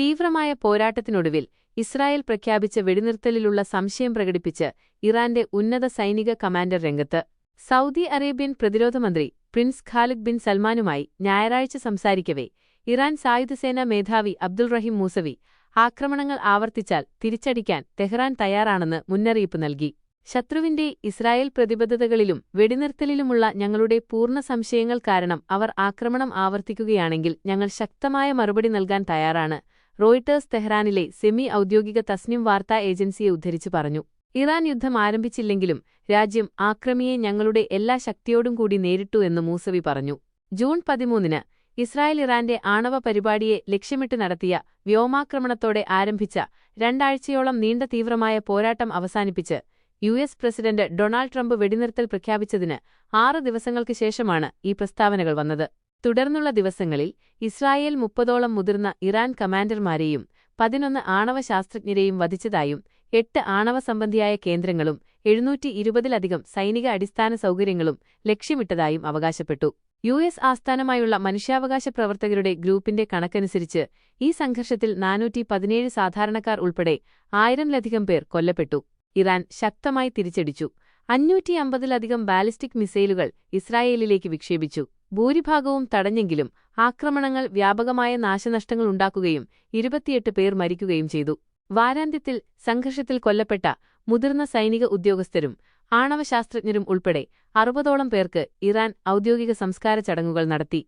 തീവ്രമായ പോരാട്ടത്തിനൊടുവിൽ ഇസ്രായേൽ പ്രഖ്യാപിച്ച വെടിനിർത്തലിലുള്ള സംശയം പ്രകടിപ്പിച്ച് ഇറാന്റെ ഉന്നത സൈനിക കമാൻഡർ രംഗത്ത് സൗദി അറേബ്യൻ പ്രതിരോധമന്ത്രി പ്രിൻസ് ഖാലിദ് ബിൻ സൽമാനുമായി ഞായറാഴ്ച സംസാരിക്കവേ. ഇറാൻ സായുധസേനാ മേധാവി അബ്ദുൾ റഹീം മൂസവി ആക്രമണങ്ങൾ ആവർത്തിച്ചാൽ തിരിച്ചടിക്കാൻ തെഹ്റാൻ തയ്യാറാണെന്ന് മുന്നറിയിപ്പ് നൽകി. ശത്രുവിന്റെ ഇസ്രായേൽ പ്രതിബദ്ധതകളിലും വെടിനിർത്തലിലുമുള്ള ഞങ്ങളുടെ പൂർണ സംശയങ്ങൾ കാരണം അവർ ആക്രമണം ആവർത്തിക്കുകയാണെങ്കിൽ ഞങ്ങൾ ശക്തമായ മറുപടി നൽകാൻ തയ്യാറാണ് റോയിട്ടേഴ്സ് തെഹ്റാനിലെ സെമി ഔദ്യോഗിക തസ്നിം വാർത്താ ഏജൻസിയെ ഉദ്ധരിച്ചു പറഞ്ഞു. ഇറാൻ യുദ്ധം ആരംഭിച്ചില്ലെങ്കിലും രാജ്യം ആക്രമിയെ ഞങ്ങളുടെ എല്ലാ ശക്തിയോടും കൂടി നേരിട്ടു എന്ന് മൂസവി പറഞ്ഞു. ജൂൺ പതിമൂന്നിന് ഇസ്രായേൽ ഇറാന്റെ ആണവ പരിപാടിയെ ലക്ഷ്യമിട്ട് നടത്തിയ വ്യോമാക്രമണത്തോടെ ആരംഭിച്ച രണ്ടാഴ്ചയോളം നീണ്ട തീവ്രമായ പോരാട്ടം അവസാനിപ്പിച്ച് U S president Donald Trump വെടിനിർത്തൽ പ്രഖ്യാപിച്ചതിന് ആറ് ദിവസങ്ങൾക്ക് ശേഷമാണ് ഈ പ്രസ്താവനകൾ വന്നത്. തുടർന്നുള്ള ദിവസങ്ങളിൽ ഇസ്രായേൽ മുപ്പതോളം മുതിർന്ന ഇറാൻ കമാൻഡർമാരെയും പതിനൊന്ന് ആണവ ശാസ്ത്രജ്ഞരെയും വധിച്ചതായും എട്ട് ആണവ സംബന്ധിയായ കേന്ദ്രങ്ങളും എഴുന്നൂറ്റി ഇരുപതിലധികം സൈനിക അടിസ്ഥാന സൗകര്യങ്ങളും ലക്ഷ്യമിട്ടതായും അവകാശപ്പെട്ടു. യു എസ് ആസ്ഥാനമായുള്ള മനുഷ്യാവകാശ പ്രവർത്തകരുടെ ഗ്രൂപ്പിന്റെ കണക്കനുസരിച്ച് ഈ സംഘർഷത്തിൽ നാനൂറ്റി പതിനേഴ് സാധാരണക്കാർ ഉൾപ്പെടെ ആയിരംലധികം പേർ കൊല്ലപ്പെട്ടു. ഇറാൻ ശക്തമായി തിരിച്ചടിച്ചു. അഞ്ഞൂറ്റി അമ്പതിലധികം ബാലിസ്റ്റിക് മിസൈലുകൾ ഇസ്രായേലിലേക്ക് വിക്ഷേപിച്ചു. ഭൂരിഭാഗവും തടഞ്ഞെങ്കിലും ആക്രമണങ്ങൾ വ്യാപകമായ നാശനഷ്ടങ്ങൾ ഉണ്ടാക്കുകയും ഇരുപത്തിയെട്ട് പേർ മരിക്കുകയും ചെയ്തു. വാരാന്ത്യത്തിൽ സംഘർഷത്തിൽ കൊല്ലപ്പെട്ട മുതിർന്ന സൈനിക ഉദ്യോഗസ്ഥരും ആണവശാസ്ത്രജ്ഞരും ഉൾപ്പെടെ അറുപതോളം പേർക്ക് ഇറാൻ ഔദ്യോഗിക സംസ്കാര ചടങ്ങുകൾ നടത്തി.